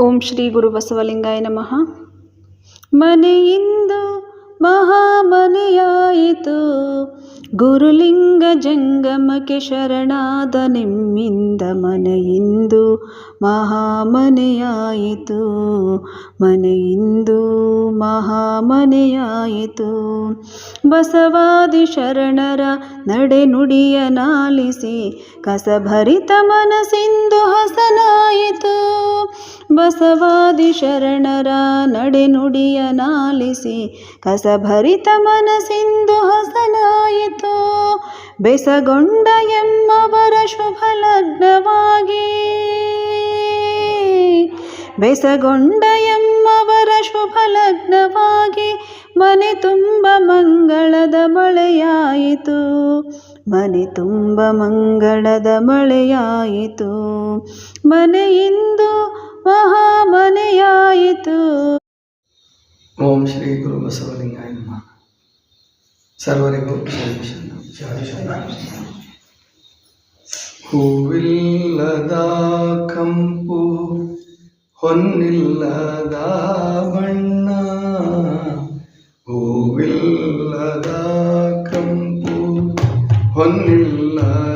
ಓಂ ಶ್ರೀ ಗುರು ಬಸವಲಿಂಗಾಯ ನಮಃ ಮನೆಯಿಂದ ಮಹಾಮನೆಯಾಯಿತು. ಗುರುಲಿಂಗ ಜಂಗಮಕ್ಕೆ ಶರಣಾದ ನಿಮ್ಮಿಂದ ಮನೆಯಿಂದು ಮಹಾಮನೆಯಾಯಿತು. ಮನೆಯಿಂದು ಮಹಾಮನೆಯಾಯಿತು. ಬಸವಾದಿ ಶರಣರ ನಡೆನುಡಿಯ ನಾಲಿಸಿ ಕಸಭರಿತ ಮನಸ್ಸಿಂದು ಹಸನಾಯಿತು. ಬಸವಾದಿ ಶರಣರ ನಡೆನುಡಿಯ ನಾಲಿಸಿ ಕಸಭರಿತ ಮನಸಿಂದು ಹಸನಾಯಿತು. ಬೆಸಗೊಂಡ ಎಮ್ಮವರ ಶುಭ ಲಗ್ನವಾಗಿ. ಬೆಸಗೊಂಡ ಎಮ್ಮವರ ಶುಭ ಲಗ್ನವಾಗಿ ಮನೆ ತುಂಬ ಮಂಗಳದ ಮಳೆಯಾಯಿತು. ಮನೆ ತುಂಬ ಮಂಗಳದ ಮಳೆಯಾಯಿತು. ಮನೆಯಿಂದು ಮಹಾಮನೆಯಾಯಿತು ಓಂ ಶ್ರೀ ಗುರು ಬಸವಲಿಂಗಾಯ ನಮಃ ಸರ್ವರಿಗೂ ಶರಣ. ಹೂವಿಲ್ಲದ ಕಂಪು ಹೊನ್ನಿಲ್ಲದ ಬಣ್ಣ ಹೂವಿಲ್ಲದ ಕಂಪು ಹೊನ್ನಿಲ್ಲದ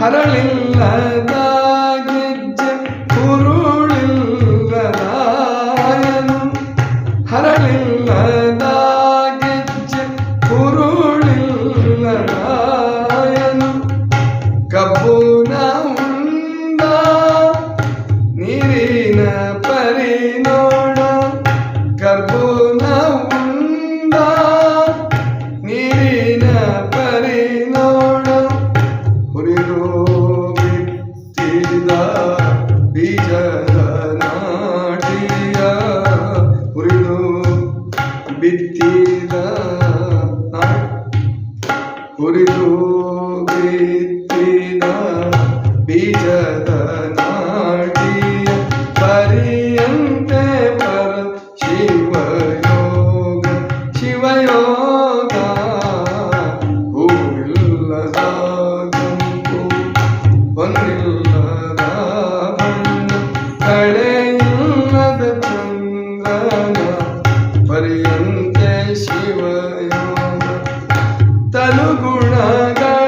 ಹರಳಿಲ್ಲದ ತನುಗುಣಗಳನ್ನು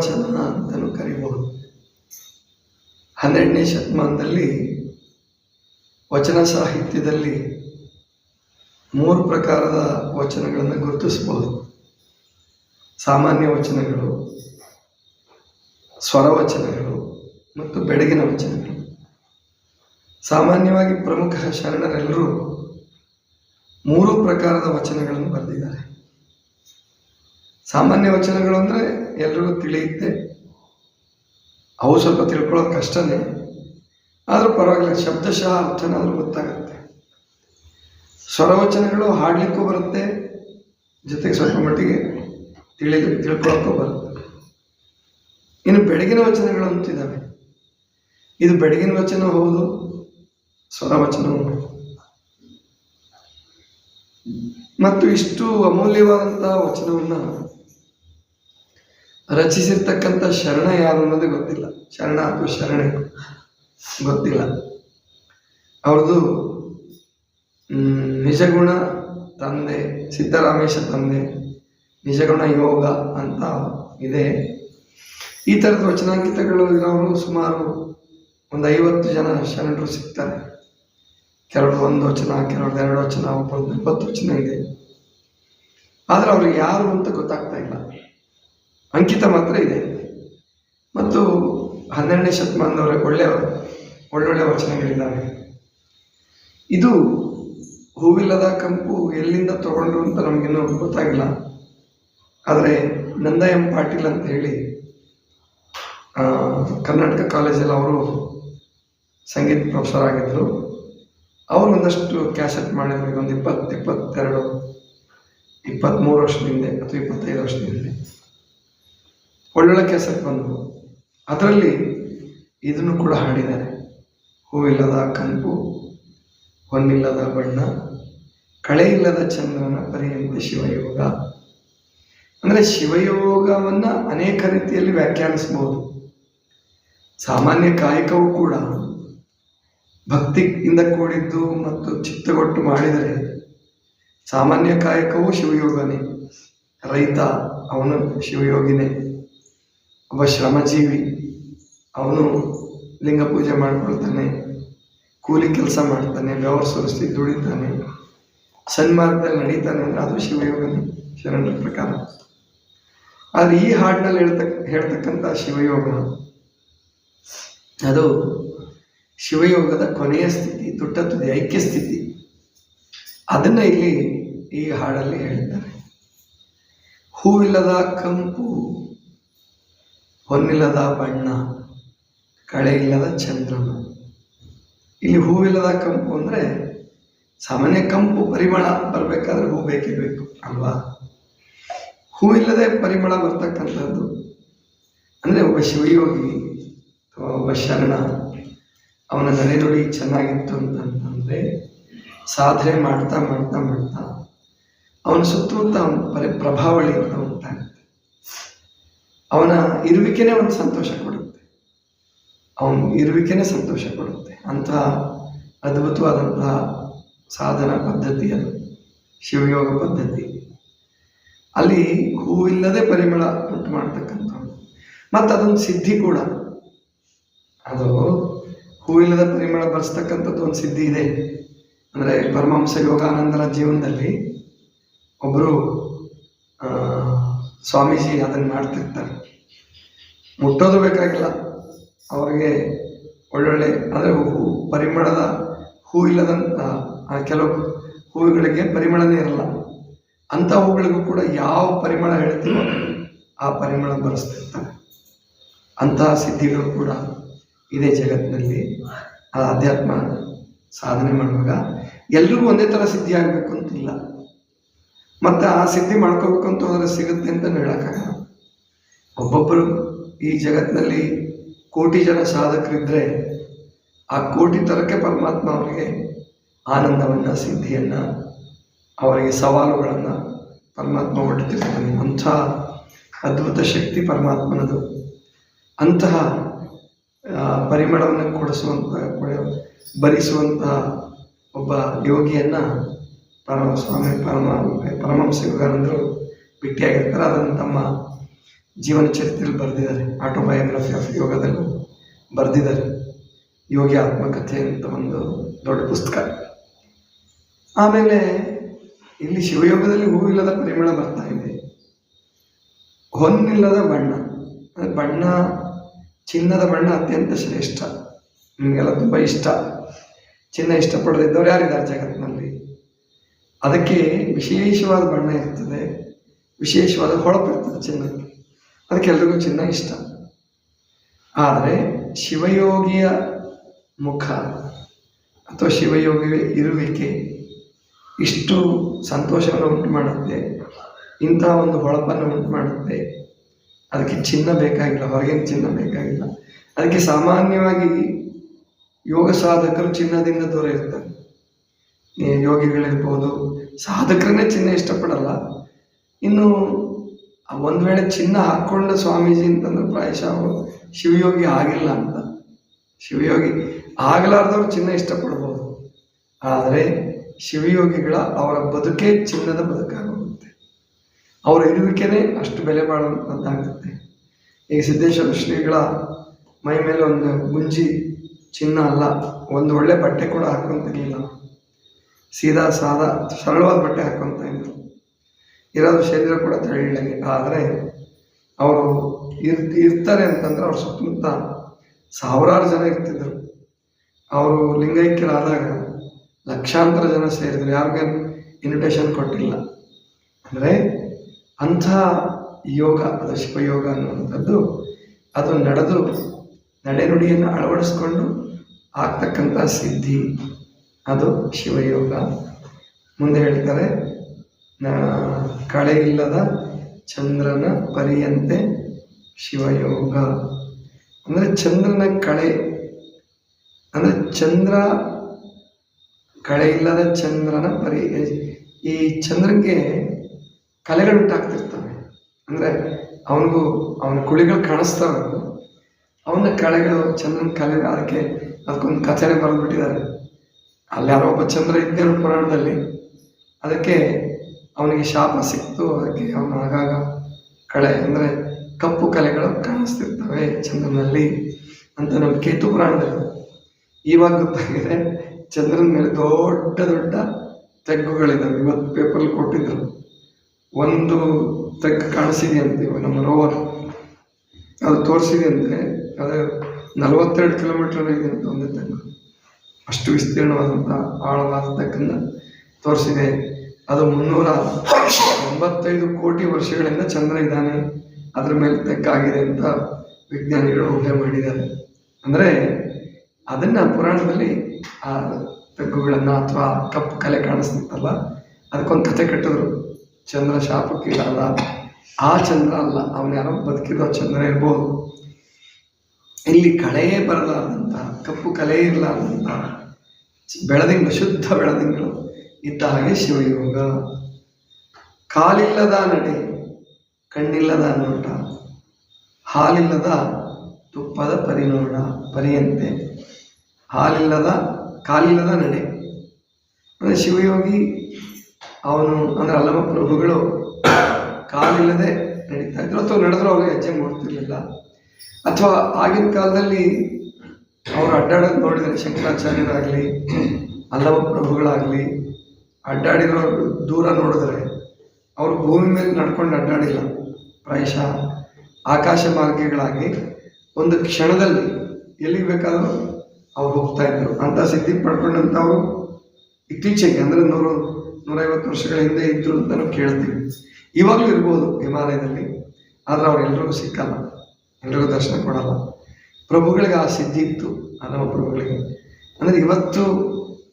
ಸ್ವರವಚನ ಅಂತಲೂ ಕರಿಬಹುದು. ಹನ್ನೆರಡನೇ ಶತಮಾನದಲ್ಲಿ ವಚನ ಸಾಹಿತ್ಯದಲ್ಲಿ ಮೂರು ಪ್ರಕಾರದ ವಚನಗಳನ್ನು ಗುರುತಿಸಬಹುದು. ಸಾಮಾನ್ಯ ವಚನಗಳು ಸ್ವರವಚನಗಳು ಮತ್ತು ಬೆಳಗಿನ ವಚನಗಳು. ಸಾಮಾನ್ಯವಾಗಿ ಪ್ರಮುಖ ಶರಣರೆಲ್ಲರೂ ಮೂರು ಪ್ರಕಾರದ ವಚನಗಳನ್ನು ಬರೆದಿದ್ದಾರೆ. ಸಾಮಾನ್ಯ ವಚನಗಳು ಅಂದರೆ ಎಲ್ರಿಗೂ ತಿಳಿಯುತ್ತೆ. ಅವು ಸ್ವಲ್ಪ ತಿಳ್ಕೊಳ್ಳೋದು ಕಷ್ಟನೇ. ಆದರೂ ಪರವಾಗಿಲ್ಲ, ಶಬ್ದಶಃ ಅರ್ಥನಾದರೂ ಗೊತ್ತಾಗುತ್ತೆ. ಸ್ವರವಚನಗಳು ಹಾಡಲಿಕ್ಕೂ ಬರುತ್ತೆ, ಜೊತೆಗೆ ಸ್ವಲ್ಪ ಮಟ್ಟಿಗೆ ತಿಳಿ ತಿಳ್ಕೊಳಕ್ಕೂ ಬರುತ್ತೆ. ಇನ್ನು ಬೆಳಗಿನ ವಚನಗಳು ಅಂತಿದ್ದಾವೆ. ಇದು ಬೆಳಗಿನ ವಚನ ಹೌದು ಸ್ವರವಚನವೂ. ಮತ್ತು ಇಷ್ಟು ಅಮೂಲ್ಯವಾದಂತಹ ವಚನವನ್ನು ರಚಿಸಿರ್ತಕ್ಕಂಥ ಶರಣ ಯಾರು ಅನ್ನೋದು ಗೊತ್ತಿಲ್ಲ. ಶರಣ ಅಥವಾ ಶರಣೆ ಗೊತ್ತಿಲ್ಲ. ಅವ್ರದ್ದು ನಿಜಗುಣ ತಂದೆ, ಸಿದ್ದರಾಮೇಶ ತಂದೆ, ನಿಜಗುಣ ಯೋಗ ಅಂತ ಇದೆ. ಈ ಥರದ ವಚನಾಂಕಿತಗಳು ಇರೋರು ಸುಮಾರು ಒಂದು ಐವತ್ತು ಜನ ಶರಣರು ಸಿಗ್ತಾರೆ. ಕೆಲವರು ಒಂದು ವಚನ, ಕೆಲವ್ರದ್ದು ಎರಡು ವಚನ ಒಬ್ಬರದ್ದು ಇಪ್ಪತ್ತು ವಚನ ಇದೆ. ಆದರೆ ಅವ್ರಿಗೆ ಯಾರು ಅಂತ ಗೊತ್ತಾಗ್ತಾ ಇಲ್ಲ. ಅಂಕಿತ ಮಾತ್ರ ಇದೆ. ಮತ್ತು ಹನ್ನೆರಡನೇ ಶತಮಾನದವರ ಒಳ್ಳೆಯ ಒಳ್ಳೊಳ್ಳೆ ವಚನಗಳಿದ್ದಾವೆ. ಇದು ಹೂವಿಲ್ಲದ ಕಂಪು ಎಲ್ಲಿಂದ ತಗೊಂಡ್ರು ಅಂತ ನಮಗಿನ್ನೂ ಗೊತ್ತಾಗಿಲ್ಲ. ಆದರೆ ನಂದ ಎಂ ಪಾಟೀಲ್ ಅಂತ ಹೇಳಿ ಕರ್ನಾಟಕ ಕಾಲೇಜಲ್ಲಿ ಅವರು ಸಂಗೀತ ಪ್ರೊಫೆಸರ್ ಆಗಿದ್ದರು. ಅವರು ಒಂದಷ್ಟು ಕ್ಯಾಸೆಟ್ ಮಾಡಿದ್ರು ಒಂದು ಇಪ್ಪತ್ತು, ಇಪ್ಪತ್ತೆರಡು, ಇಪ್ಪತ್ತ್ಮೂರು ವರ್ಷದಿಂದ ಅಥವಾ ಇಪ್ಪತ್ತೈದು ವರ್ಷದ ಹಿಂದೆ. ಒಳ್ಳೊಳ್ಳೆ ಕೆಸಕ್ಕೆ ಬಂದವು. ಅದರಲ್ಲಿ ಇದನ್ನು ಕೂಡ ಹಾಡಿದ್ದಾರೆ. ಹೂವಿಲ್ಲದ ಕಂಪು, ಹೊನ್ನಿಲ್ಲದ ಬಣ್ಣ ಕಳೆ ಇಲ್ಲದ ಚಂದ್ರನ ಪರಿಯಂತೆ ಶಿವಯೋಗ. ಅಂದರೆ ಶಿವಯೋಗವನ್ನು ಅನೇಕ ರೀತಿಯಲ್ಲಿ ವ್ಯಾಖ್ಯಾನಿಸಬಹುದು. ಸಾಮಾನ್ಯ ಕಾಯಕವೂ ಕೂಡ ಭಕ್ತಿಯಿಂದ ಕೂಡಿದ್ದು ಮತ್ತು ಚಿತ್ತಗೊಟ್ಟು ಮಾಡಿದರೆ ಸಾಮಾನ್ಯ ಕಾಯಕವೂ ಶಿವಯೋಗನೇ. ರೈತ ಅವನು ಶಿವಯೋಗಿನೇ. ಒಬ್ಬ ಶ್ರಮಜೀವಿ. ಅವನು ಲಿಂಗ ಪೂಜೆ ಮಾಡಿಕೊಳ್ತಾನೆ. ಕೂಲಿ ಕೆಲಸ ಮಾಡ್ತಾನೆ, ಬೆವರು ಸುರಿಸಿ ದುಡಿತಾನೆ. ಸನ್ಮಾರ್ಗದಲ್ಲಿ ನಡೀತಾನೆ ಅಂದರೆ ಅದು ಶಿವಯೋಗನೇ, ಶರಣರ ಪ್ರಕಾರ. ಆದರೆ ಈ ಹಾಡಿನಲ್ಲಿ ಹೇಳ್ತಕ್ಕ ಹೇಳ್ತಕ್ಕಂಥ ಶಿವಯೋಗ ಅದು ಶಿವಯೋಗದ ಕೊನೆಯ ಸ್ಥಿತಿ ತುಟ್ಟ ತುದಿ ಐಕ್ಯ ಸ್ಥಿತಿ. ಅದನ್ನು ಇಲ್ಲಿ ಈ ಹಾಡಲ್ಲಿ ಹೇಳಿದ್ದಾರೆ. ಹೂವಿಲ್ಲದ ಕಂಪು ಹೊನ್ನಿಲ್ಲದ ಬಣ್ಣ ಕಳೆ ಇಲ್ಲದ ಚಂದ್ರನ. ಇಲ್ಲಿ ಹೂವಿಲ್ಲದ ಕಂಪು ಅಂದರೆ ಸಾಮಾನ್ಯ ಕಂಪು ಪರಿಮಳ ಬರಬೇಕಾದ್ರೆ ಹೂ ಬೇಕೇ ಬೇಕು, ಅಲ್ವಾ? ಹೂವಿಲ್ಲದೆ ಪರಿಮಳ ಬರ್ತಕ್ಕಂಥದ್ದು ಅಂದರೆ ಒಬ್ಬ ಶಿವಯೋಗಿ ಅಥವಾ ಒಬ್ಬ ಶರಣ, ಅವನ ನಡೆನುಡಿ ಚೆನ್ನಾಗಿತ್ತು ಅಂತಂತಂದರೆ ಸಾಧನೆ ಮಾಡ್ತಾ ಮಾಡ್ತಾ ಮಾಡ್ತಾ ಅವನ ಸುತ್ತಮುತ್ತ ಅವನ ಪರಿ, ಪ್ರಭಾವಳಿ ಅಂತ ಉಂಟಾಗುತ್ತೆ ಅವನ ಇರುವಿಕೆನೇ ಒಂದು ಸಂತೋಷ ಕೊಡುತ್ತೆ. ಅವನ ಇರುವಿಕೆನೇ ಸಂತೋಷ ಕೊಡುತ್ತೆ. ಅಂತಹ ಅದ್ಭುತವಾದಂತಹ ಸಾಧನ ಪದ್ಧತಿ ಅದು. ಶಿವಯೋಗ ಪದ್ಧತಿ. ಅಲ್ಲಿ ಹೂವಿಲ್ಲದೆ ಪರಿಮಳ ಉಂಟು ಮಾಡ್ತಕ್ಕಂಥ ಮತ್ತು ಅದೊಂದು ಸಿದ್ಧಿ ಕೂಡ. ಅದು ಹೂವಿಲ್ಲದ ಪರಿಮಳ ಬರೆಸ್ತಕ್ಕಂಥದ್ದು ಒಂದು ಸಿದ್ಧಿ ಇದೆ. ಅಂದರೆ ಪರಮಹಂಸ ಯೋಗಾನಂದರ ಜೀವನದಲ್ಲಿ ಒಬ್ಬರು ಸ್ವಾಮೀಜಿ ಅದನ್ನು ಮಾಡ್ತಿರ್ತಾರೆ. ಮುಟ್ಟೋದು ಬೇಕಾಗಿಲ್ಲ. ಅವರಿಗೆ ಒಳ್ಳೊಳ್ಳೆ ಅಂದರೆ ಹೂ, ಪರಿಮಳದ ಹೂ ಇಲ್ಲದ ಕೆಲವು ಹೂವುಗಳಿಗೆ ಪರಿಮಳನೇ ಇರಲ್ಲ. ಅಂಥ ಹೂಗಳಿಗೂ ಕೂಡ ಯಾವ ಪರಿಮಳ ಹೇಳ್ತೀವೋ ಆ ಪರಿಮಳ ಬರೆಸ್ತಿರ್ತಾರೆ. ಅಂತಹ ಸಿದ್ಧಿಗಳು ಕೂಡ ಇದೇ ಜಗತ್ತಿನಲ್ಲಿ ಆ ಅಧ್ಯಾತ್ಮ ಸಾಧನೆ ಮಾಡುವಾಗ ಎಲ್ಲರಿಗೂ ಒಂದೇ ಥರ ಸಿದ್ಧಿ ಆಗಬೇಕು ಅಂತಿಲ್ಲ. ಮತ್ತು ಆ ಸಿದ್ಧಿ ಮಾಡ್ಕೋಬೇಕು ಅಂತ ಹೋದರೆ ಸಿಗುತ್ತೆ ಅಂತ ಹೇಳೋಕ್ಕಾಗಲ್ಲ. ಒಬ್ಬೊಬ್ಬರು ಈ ಜಗತ್ತಿನಲ್ಲಿ ಕೋಟಿ ಜನ ಸಾಧಕರಿದ್ದರೆ ಆ ಕೋಟಿ ತರಕ್ಕೆ ಪರಮಾತ್ಮ ಅವರಿಗೆ ಆನಂದವನ್ನು, ಸಿದ್ಧಿಯನ್ನು, ಅವರಿಗೆ ಸವಾಲುಗಳನ್ನು ಪರಮಾತ್ಮ ಒಡ್ತಿರ್ತಾನೆ. ಅಂಥ ಅದ್ಭುತ ಶಕ್ತಿ ಪರಮಾತ್ಮನದು. ಅಂತಹ ಪರಿಮಳವನ್ನು ಕೊಡಿಸುವಂಥ ಬರಿಸುವಂತಹ ಒಬ್ಬ ಯೋಗಿಯನ್ನು ಪರಮ ಸ್ವಾಮಿ, ಪರಮ ಪರಮಹಂಸ ಯೋಗಾನಂದರು ಭೇಟಿಯಾಗಿರ್ತಾರೆ ಅದನ್ನು ತಮ್ಮ ಜೀವನ ಚರಿತ್ರೆಯಲ್ಲಿ ಬರೆದಿದ್ದಾರೆ. ಆಟೋಬಯೋಗ್ರಫಿ ಆಫ್ ಯೋಗದಲ್ಲೂ ಬರೆದಿದ್ದಾರೆ. ಯೋಗಿ ಆತ್ಮಕಥೆ ಅಂತ ಒಂದು ದೊಡ್ಡ ಪುಸ್ತಕ. ಆಮೇಲೆ ಇಲ್ಲಿ ಶಿವಯೋಗದಲ್ಲಿ ಹೂವಿಲ್ಲದ ಪರಿಮಳ ಬರ್ತಾ ಇದೆ. ಹೊನ್ನಿಲ್ಲದ ಬಣ್ಣ. ಬಣ್ಣ, ಚಿನ್ನದ ಬಣ್ಣ ಅತ್ಯಂತ ಶ್ರೇಷ್ಠ. ನಿಮಗೆಲ್ಲ ತುಂಬ ಇಷ್ಟ. ಚಿನ್ನ ಇಷ್ಟಪಡದಿದ್ದವ್ರು ಯಾರಿದ್ದಾರೆ ಜಗತ್ತಿನಲ್ಲಿ? ಅದಕ್ಕೆ ವಿಶೇಷವಾದ ಬಣ್ಣ ಇರ್ತದೆ, ವಿಶೇಷವಾದ ಹೊಳಪು ಇರ್ತದೆ ಚಿನ್ನಕ್ಕೆ. ಅದಕ್ಕೆ ಎಲ್ರಿಗೂ ಚಿನ್ನ ಇಷ್ಟ. ಆದರೆ ಶಿವಯೋಗಿಯ ಮುಖ ಅಥವಾ ಶಿವಯೋಗಿ ಇರುವಿಕೆ ಇಷ್ಟು ಸಂತೋಷವನ್ನು ಉಂಟು ಮಾಡುತ್ತೆ. ಇಂತಹ ಒಂದು ಹೊಳಪನ್ನು ಉಂಟು ಮಾಡುತ್ತೆ. ಅದಕ್ಕೆ ಚಿನ್ನ ಬೇಕಾಗಿಲ್ಲ, ಹೊರಗಿನ ಚಿನ್ನ ಬೇಕಾಗಿಲ್ಲ. ಅದಕ್ಕೆ ಸಾಮಾನ್ಯವಾಗಿ ಯೋಗ ಸಾಧಕರು ಚಿನ್ನದಿಂದ ದೂರ ಇರ್ತಾರೆ. ಯೋಗಿಗಳಿರ್ಬೋದು ಸಾಧಕರನ್ನೇ ಚಿನ್ನ ಇಷ್ಟಪಡಲ್ಲ. ಇನ್ನು ಒಂದು ವೇಳೆ ಚಿನ್ನ ಹಾಕ್ಕೊಂಡ ಸ್ವಾಮೀಜಿ ಅಂತಂದ್ರೆ ಪ್ರಾಯಶಃ ಅವರು ಶಿವಯೋಗಿ ಆಗಿಲ್ಲ ಅಂತ. ಶಿವಯೋಗಿ ಆಗಲಾರ್ದವ್ರು ಚಿನ್ನ ಇಷ್ಟಪಡ್ಬೋದು. ಆದರೆ ಶಿವಯೋಗಿಗಳ ಅವರ ಬದುಕೇ ಚಿನ್ನದ ಬದುಕಾಗೋಗುತ್ತೆ. ಅವರ ಇರುವಿಕೆನೇ ಅಷ್ಟು ಬೆಲೆ ಬಾಳುವಂಥದ್ದಾಗುತ್ತೆ ಈಗ ಸಿದ್ದೇಶ್ವರ ಶ್ರೀಗಳ ಮೈ ಮೇಲೆ ಒಂದು ಗುಂಜಿ ಚಿನ್ನ ಅಲ್ಲ, ಒಂದು ಒಳ್ಳೆ ಬಟ್ಟೆ ಕೂಡ ಹಾಕ್ಕೊಂತಿರ್ಲಿಲ್ಲ ಸೀದಾ ಸಾದಾ ಸರಳವಾದ ಬಟ್ಟೆ ಹಾಕ್ಕೊಂತ ಇದ್ರು. ಇರೋದು ಶರೀರ ಕೂಡ ತೆಳ್ಳಗೆ ಆದರೆ ಅವರು ಇರ್ ಇರ್ತಾರೆ ಅಂತಂದ್ರೆ ಅವ್ರ ಸುತ್ತಮುತ್ತ ಸಾವಿರಾರು ಜನ ಇರ್ತಿದ್ರು. ಅವರು ಲಿಂಗೈಕ್ಯರಾದಾಗ ಲಕ್ಷಾಂತರ ಜನ ಸೇರಿದ್ರು. ಯಾರಿಗೂ ಇನ್ವಿಟೇಷನ್ ಕೊಟ್ಟಿಲ್ಲ. ಅಂದರೆ ಅಂಥ ಯೋಗ, ಅದು ಶಿವಯೋಗ ಅನ್ನುವಂಥದ್ದು, ಅದು ನಡೆದು, ನಡೆನುಡಿಯನ್ನು ಅಳವಡಿಸ್ಕೊಂಡು ಆಗ್ತಕ್ಕಂಥ ಸಿದ್ಧಿ. ಅದು ಶಿವಯೋಗ. ಮುಂದೆ ಹೇಳ್ತಾರೆ ಕಳೆ ಇಲ್ಲದ ಚಂದ್ರನ ಪರಿಯಂತೆ ಶಿವಯೋಗ. ಅಂದರೆ ಚಂದ್ರನ ಕಳೆ, ಅಂದರೆ ಚಂದ್ರ, ಕಳೆ ಇಲ್ಲದ ಚಂದ್ರನ ಪರಿ, ಈ ಚಂದ್ರನಿಗೆ ಕಲೆಗಳು ಉಂಟಾಗ್ತಿರ್ತವೆ ಅಂದರೆ ಅವನಿಗೂ ಅವನ ಕುಳಿಗಳು ಕಾಣಿಸ್ತಾವೆ. ಅವನ ಕಳೆಗಳು ಚಂದ್ರನ ಕಲೆ, ಅದಕ್ಕೆ ಅದಕ್ಕೊಂದು ಕಚೇರಿ ಬರೆದ್ಬಿಟ್ಟಿದ್ದಾರೆ. ಅಲ್ಲಿ ಯಾರೋ ಒಬ್ಬ ಚಂದ್ರ ಇದ್ದೇನು ಪುರಾಣದಲ್ಲಿ ಅದಕ್ಕೆ ಅವನಿಗೆ ಶಾಪ ಸಿಕ್ತು, ಅದಕ್ಕೆ ಅವನು ಆಗಾಗ ಕಳೆ ಅಂದರೆ ಕಪ್ಪು ಕಲೆಗಳು ಕಾಣಿಸ್ತಿರ್ತವೆ ಚಂದ್ರನಲ್ಲಿ ಅಂತ ನಮ್ಮ ಕೇತು ಪುರಾಣದಲ್ಲಿ. ಇವಾಗ ಗೊತ್ತಾಗಿದೆ ಚಂದ್ರನ ಮೇಲೆ ದೊಡ್ಡ ದೊಡ್ಡ ತೆಗ್ಗುಗಳಿದ್ದಾವೆ ಇವತ್ತು ಪೇಪರ್ಲಿ ಕೊಟ್ಟಿದ್ರು. ಒಂದು ತೆಗ್ಗು ಕಾಣಿಸಿದೆಯಂತೆ ನಮ್ಮ ರೋವರ್ ಅದು ತೋರಿಸಿದೆಯಂತೆ ಅದು ನಲವತ್ತೆರಡು ಕಿಲೋಮೀಟರ್ ಇದೆ ಅಂತ ಒಂದು ತೆಗ್ಗು. ಅಷ್ಟು ವಿಸ್ತೀರ್ಣವಾದಂಥ ಆಳವಾದ ತೆಗ್ಗನ್ನು ತೋರಿಸಿದೆ. ಅದು ಮುನ್ನೂರ ಒಂಬತ್ತೈದು ಕೋಟಿ ವರ್ಷಗಳಿಂದ ಚಂದ್ರ ಇದ್ದಾನೆ. ಅದರ ಮೇಲೆ ತೆಕ್ಕಾಗಿದೆ ಅಂತ ವಿಜ್ಞಾನಿಗಳು ಊಹೆ ಮಾಡಿದ್ದಾರೆ. ಅಂದರೆ ಅದನ್ನು ಪುರಾಣದಲ್ಲಿ ಆ ತೆಗ್ಗುಗಳನ್ನು ಅಥವಾ ಕಪ್ಪು ಕಲೆ ಕಾಣಿಸ್ತಿತ್ತಲ್ಲ, ಅದಕ್ಕೊಂದು ಕತೆ ಕಟ್ಟಿದ್ರು. ಚಂದ್ರ ಶಾಪಕ್ಕಿಲ್ಲ ಆ ಚಂದ್ರ ಅಲ್ಲ. ಅವನ ಯಾರೋ ಬದುಕಿರೋ ಚಂದ್ರ ಇರ್ಬೋದು. ಇಲ್ಲಿ ಕಳೆಯೇ ಬರಲಾರ್ದಂಥ ಕಪ್ಪು ಕಲೆ ಇರಲಾರ್ದಂಥ ಬೆಳದಿಂಗಳು ಶುದ್ಧ ಬೆಳದಿಂಗಳು ಇದ್ದ ಹಾಗೆ ಶಿವಯೋಗ. ಕಾಲಿಲ್ಲದ ನಡೆ, ಕಣ್ಣಿಲ್ಲದ ನೋಟ, ಹಾಲಿಲ್ಲದ ತುಪ್ಪದ ಪರಿನೋಡ ಪರಿಯಂತೆ. ಹಾಲಿಲ್ಲದ, ಕಾಲಿಲ್ಲದ ನಡೆ. ಅಂದರೆ ಶಿವಯೋಗಿ, ಅವನು, ಅಂದರೆ ಅಲ್ಲಮ ಪ್ರಭುಗಳು ಕಾಲಿಲ್ಲದೆ ನಡೀತಾ ಇದ್ರು. ಅಥವಾ ನಡೆದ್ರು ಅವ್ರಿಗೆ ಹೆಜ್ಜೆ ಮೂಡ್ತಿರ್ಲಿಲ್ಲ. ಅಥವಾ ಆಗಿನ ಕಾಲದಲ್ಲಿ ಅವರು ಅಡ್ಡಾಡೋದು ನೋಡಿದರೆ ಶಂಕರಾಚಾರ್ಯರಾಗಲಿ ಅಲ್ಲವ ಪ್ರಭುಗಳಾಗಲಿ, ಅಡ್ಡಾಡಿರೋ ದೂರ ನೋಡಿದ್ರೆ ಅವರು ಭೂಮಿ ಮೇಲೆ ನಡ್ಕೊಂಡು ಅಡ್ಡಾಡಿಲ್ಲ. ಪ್ರಾಯಶಃ ಆಕಾಶ ಮಾರ್ಗಗಳಾಗಿ ಒಂದು ಕ್ಷಣದಲ್ಲಿ ಎಲ್ಲಿಗೆ ಬೇಕಾದರೂ ಅವ್ರು ಹೋಗ್ತಾ ಇದ್ದರು. ಅಂಥ ಸಿದ್ಧಿ ಪಡ್ಕೊಂಡಂಥವ್ರು ಇತ್ತೀಚೆಗೆ, ಅಂದರೆ ನೂರು, ನೂರೈವತ್ತು ವರ್ಷಗಳ ಹಿಂದೆ ಇದ್ರು ಅಂತಲೂ ಕೇಳ್ತೀವಿ. ಇವಾಗಲೂ ಇರ್ಬೋದು ಹಿಮಾಲಯದಲ್ಲಿ, ಆದರೆ ಅವರೆಲ್ಲರಿಗೂ ಸಿಕ್ಕಲ್ಲ. ಎಲ್ರಿಗೂ ದರ್ಶನ ಕೊಡಲ್ಲ. ಪ್ರಭುಗಳಿಗೆ ಆ ಸಿದ್ಧಿ ಇತ್ತು ಅಲ್ಲಮ ಪ್ರಭುಗಳಿಗೆ. ಅಂದರೆ ಇವತ್ತು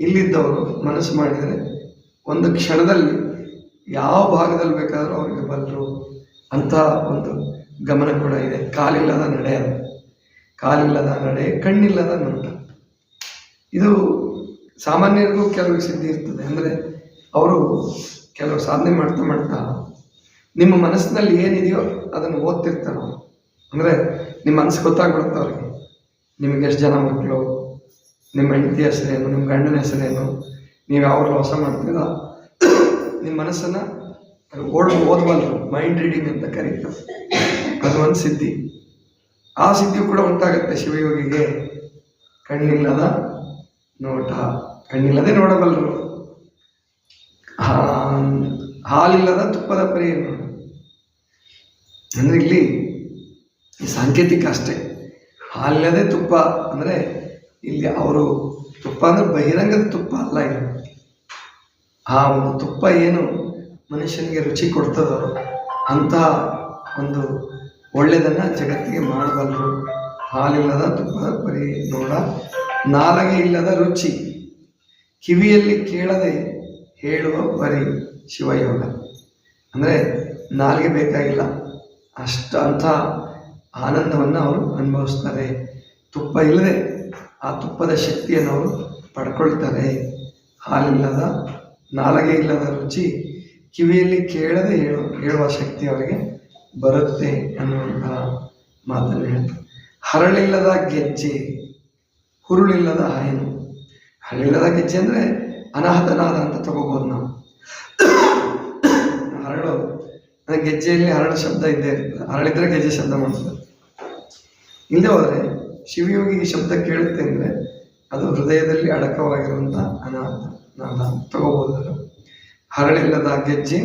ಇಲ್ಲಿದ್ದವರು ಮನಸ್ಸು ಮಾಡಿದರೆ ಒಂದು ಕ್ಷಣದಲ್ಲಿ ಯಾವ ಭಾಗದಲ್ಲಿ ಬೇಕಾದರೂ ಅವರಿಗೆ ಬಲ್ಲರು ಅಂತ ಒಂದು ಗಮನ ಕೂಡ ಇದೆ. ಕಾಲಿಲ್ಲದ ನಡೆ ಕಾಲಿಲ್ಲದ ನಡೆ, ಕಣ್ಣಿಲ್ಲದ ನೋಟ. ಇದು ಸಾಮಾನ್ಯರಿಗೂ ಕೆಲವು ಸಿದ್ಧಿ ಇರ್ತದೆ. ಅಂದರೆ ಅವರು ಕೆಲವು ಸಾಧನೆ ಮಾಡ್ತಾ ಮಾಡ್ತಾ ನಿಮ್ಮ ಮನಸ್ಸಿನಲ್ಲಿ ಏನಿದೆಯೋ ಅದನ್ನು ಓದ್ತಿರ್ತಾರೆ ಅವರು. ಅಂದರೆ ನಿಮ್ಮ ಮನಸ್ಸು ಗೊತ್ತಾಗ್ಬಿಡುತ್ತೆ ಅವ್ರಿಗೆ. ನಿಮಗೆ ಎಷ್ಟು ಜನ ಮಕ್ಕಳು ನಿಮ್ಮ ಹೆಂಡತಿ ಹೆಸರೇನು, ನಿಮ್ಮ ಗಂಡನ ಹೆಸರೇನು? ನೀವು ಯಾವ ವಾಸ ಮಾಡ್ತೀರ? ನಿಮ್ಮ ಮನಸ್ಸನ್ನು ಓಡ್ ಓದ್ಬಲ್ರು. ಮೈಂಡ್ ರೀಡಿಂಗ್ ಅಂತ ಕರೀತಾರೆ ಅದು ಒಂದು ಸಿದ್ಧಿ. ಆ ಸಿದ್ಧಿ ಕೂಡ ಉಂಟಾಗುತ್ತೆ ಶಿವಯೋಗಿಗೆ. ಕಣ್ಣಿಲ್ಲದ ನೋಟ. ಕಣ್ಣಿಲ್ಲದೆ ನೋಡಬಲ್ಲರು ಹಾಲಿಲ್ಲದ ತುಪ್ಪದ ಪರಿಯನ್ನು ನೋಡು ಅಂದ್ರೆ ಇಲ್ಲಿ ಸಾಂಕೇತಿಕ ಅಷ್ಟೇ. ಹಾಲಿಲ್ಲದೆ ತುಪ್ಪ ಅಂದ್ರೆ ಇಲ್ಲಿ ಅವರು ತುಪ್ಪ ಅಂದ್ರೆ ಬಹಿರಂಗದ ತುಪ್ಪ ಅಲ್ಲ ಇದು. ಆ ಒಂದು ತುಪ್ಪ ಏನು ಮನುಷ್ಯನಿಗೆ ರುಚಿ ಕೊಡ್ತದೋ ಅಂತಹ ಒಂದು ಒಳ್ಳೆಯದನ್ನು ಜಗತ್ತಿಗೆ ಮಾಡಬಲ್ಲರು ಹಾಲಿಲ್ಲದ ತುಪ್ಪದ ಪರಿ ನೋಡ. ನಾಲಗೆ ಇಲ್ಲದ ರುಚಿ. ಕಿವಿಯಲ್ಲಿ ಕೇಳದೆ ಹೇಳುವ ಪರಿ ಶಿವಯೋಗ. ಅಂದರೆ ನಾಲಿಗೆ ಬೇಕಾಗಿಲ್ಲ. ಅಷ್ಟು ಅಂಥ ಆನಂದವನ್ನು ಅವರು ಅನುಭವಿಸ್ತಾರೆ. ತುಪ್ಪ ಇಲ್ಲದೆ ಆ ತುಪ್ಪದ ಶಕ್ತಿಯನ್ನು ಅವರು ಪಡ್ಕೊಳ್ತಾರೆ. ಹಾಲಿಲ್ಲದ, ನಾಲಗೆ ಇಲ್ಲದ ರುಚಿ ಕಿವಿಯಲ್ಲಿ ಕೇಳದೆ ಹೇಳು ಹೇಳುವ ಶಕ್ತಿ ಅವರಿಗೆ ಬರುತ್ತೆ ಅನ್ನುವಂತಹ ಮಾತನ್ನು ಹೇಳ್ತಾರೆ. ಹರಳಿಲ್ಲದ ಗೆಜ್ಜೆ, ಹುರುಳಿಲ್ಲದ ಹಾಯನು ಹರಳಿಲ್ಲದ ಗೆಜ್ಜೆ ಅಂದರೆ ಅನಾಹತನಾದ ಅಂತ ತಗೋಬೋದು ನಾವು. ಹರಳು ಗೆಜ್ಜೆಯಲ್ಲಿ ಹರಳು ಶಬ್ದ ಇದ್ದೇ ಇರ್ತದೆ. ಹರಳಿದ್ರೆ ಗೆಜ್ಜೆ ಶಬ್ದ ಮಾಡ್ತದೆ ಇಲ್ಲದೆ ಹೋದರೆ ಶಿವಯೋಗಿಗೆ ಶಬ್ದ ಕೇಳುತ್ತೆ ಅಂದರೆ ಅದು ಹೃದಯದಲ್ಲಿ ಅಡಕವಾಗಿರುವಂಥ ಅನಾಥ ನಾದ ತಗೋಬೋದು ಅದು. ಹರಳಿಲ್ಲದ ಗೆಜ್ಜೆ,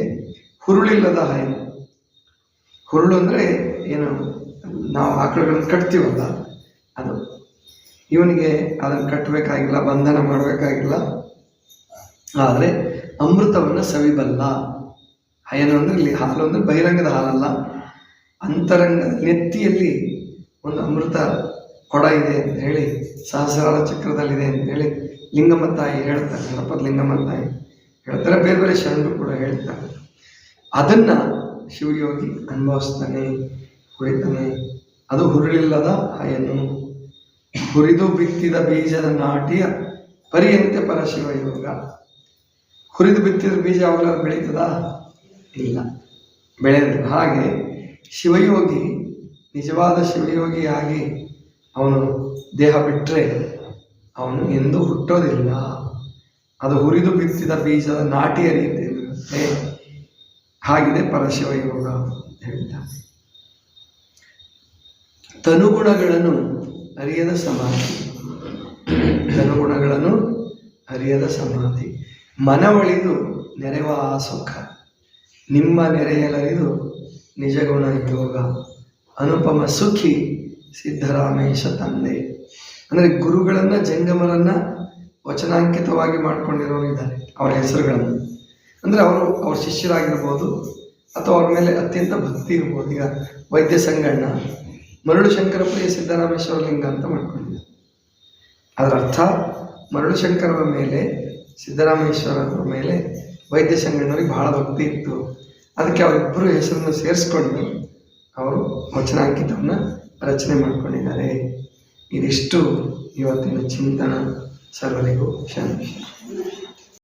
ಹುರುಳಿಲ್ಲದ ಹಾಯನು ಹುರುಳು ಅಂದರೆ ಏನು, ನಾವು ಆಕಳುಗಳನ್ನು ಕಟ್ತೀವಲ್ಲ, ಅದು. ಇವನಿಗೆ ಅದನ್ನು ಕಟ್ಟಬೇಕಾಗಿಲ್ಲ ಬಂಧನ ಮಾಡಬೇಕಾಗಿಲ್ಲ. ಆದರೆ ಅಮೃತವನ್ನು ಸವಿಬಲ್ಲ. ಹಯನು ಅಂದರೆ ಇಲ್ಲಿ ಹಾಲು ಅಂದರೆ ಬಹಿರಂಗದ ಹಾಲಲ್ಲ. ಅಂತರಂಗ, ನೆತ್ತಿಯಲ್ಲಿ ಒಂದು ಅಮೃತ ಕೊಡ ಇದೆ ಅಂತ ಹೇಳಿ, ಸಹಸ್ರಾರ ಚಕ್ರದಲ್ಲಿದೆ ಅಂತ ಹೇಳಿ ಲಿಂಗಮ್ಮ ತಾಯಿ ಹೇಳ್ತಾರೆ, ಗಣಪತಿ ಲಿಂಗಮ್ಮ ತಾಯಿ ಹೇಳ್ತಾರೆ. ಬೇರೆ ಬೇರೆ ಶರಣರು ಕೂಡ ಹೇಳ್ತಾರೆ. ಅದನ್ನ ಶಿವಯೋಗಿ ಅನುಭವಿಸ್ತಾನೆ ಕುಡಿತಾನೆ ಅದು ಹುರುಳಿಲ್ಲದ ಹಯನು ಹುರಿದು ಬಿತ್ತಿದ ಬೀಜದ ನಾಟಿಯ ಪರಿಯಂತೆ ಪರಶಿವ ಯೋಗ. ಹುರಿದು ಬಿತ್ತಿದ ಬೀಜ ಯಾವಾಗಲೂ ಬೆಳೀತದ? ಇಲ್ಲ. ಬೆಳೆಯೋದಿಲ್ಲ ಹಾಗೆ ಶಿವಯೋಗಿ ನಿಜವಾದ ಶಿವಯೋಗಿಯಾಗಿ ಅವನು ದೇಹ ಬಿಟ್ಟರೆ ಅವನು ಎಂದೂ ಹುಟ್ಟೋದಿಲ್ಲ. ಅದು ಹುರಿದು ಬಿತ್ತಿದ ಬೀಜದ ನಾಟಿಯ ರೀತಿ ಹಾಗಿದೆ ಪರಶಿವ ಯೋಗ ಅಂತ ಹೇಳ್ತಾರೆ ತನುಗುಣಗಳನ್ನು ಅರಿಯದ ಸಮಾಧಿ. ತನುಗುಣಗಳನ್ನು ಅರಿಯದ ಸಮಾಧಿ. ಮನವಳಿದು ನೆರೆವ ಆ ಸುಖ. ನಿಮ್ಮ ನೆರೆಯಲರಿದು ನಿಜಗುಣ ಯೋಗ. ಅನುಪಮ ಸುಖಿ ಸಿದ್ಧರಾಮೇಶ ತಂದೆ. ಅಂದರೆ ಗುರುಗಳನ್ನು, ಜಂಗಮರನ್ನ ವಚನಾಂಕಿತವಾಗಿ ಮಾಡ್ಕೊಂಡಿರೋರು ಇದ್ದಾರೆ ಅವರ ಹೆಸರುಗಳನ್ನು. ಅಂದರೆ ಅವರು ಅವ್ರ ಶಿಷ್ಯರಾಗಿರ್ಬೋದು, ಅಥವಾ ಅವ್ರ ಮೇಲೆ ಅತ್ಯಂತ ಭಕ್ತಿ ಇರ್ಬೋದು. ಈಗ ವೈದ್ಯ ಸಂಗಣ್ಣ, ಮರಳು ಶಂಕರಪ್ರಿಯ ಸಿದ್ದರಾಮೇಶ್ವರ ಲಿಂಗ ಅಂತ ಮಾಡ್ಕೊಂಡಿದ್ದಾರೆ. ಅದರ ಅರ್ಥ, ಮರಳು ಶಂಕರರ ಮೇಲೆ ಸಿದ್ದರಾಮೇಶ್ವರರ ಮೇಲೆ ವೈದ್ಯ ಸಂಗಣ್ಣವರಿಗೆ ಬಹಳ ಭಕ್ತಿ ಇತ್ತು. ಅದಕ್ಕೆ ಅವರಿಬ್ಬರು ಹೆಸರನ್ನು ಸೇರಿಸ್ಕೊಂಡು ಅವರು ವಚನಾಂಕಿತವನ್ನು ರಚನೆ ಮಾಡ್ಕೊಂಡಿದ್ದಾರೆ. ಇದಿಷ್ಟು ಇವತ್ತಿನ ಚಿಂತನ ಸರ್ವರಿಗೂ ಶಾಂತಿ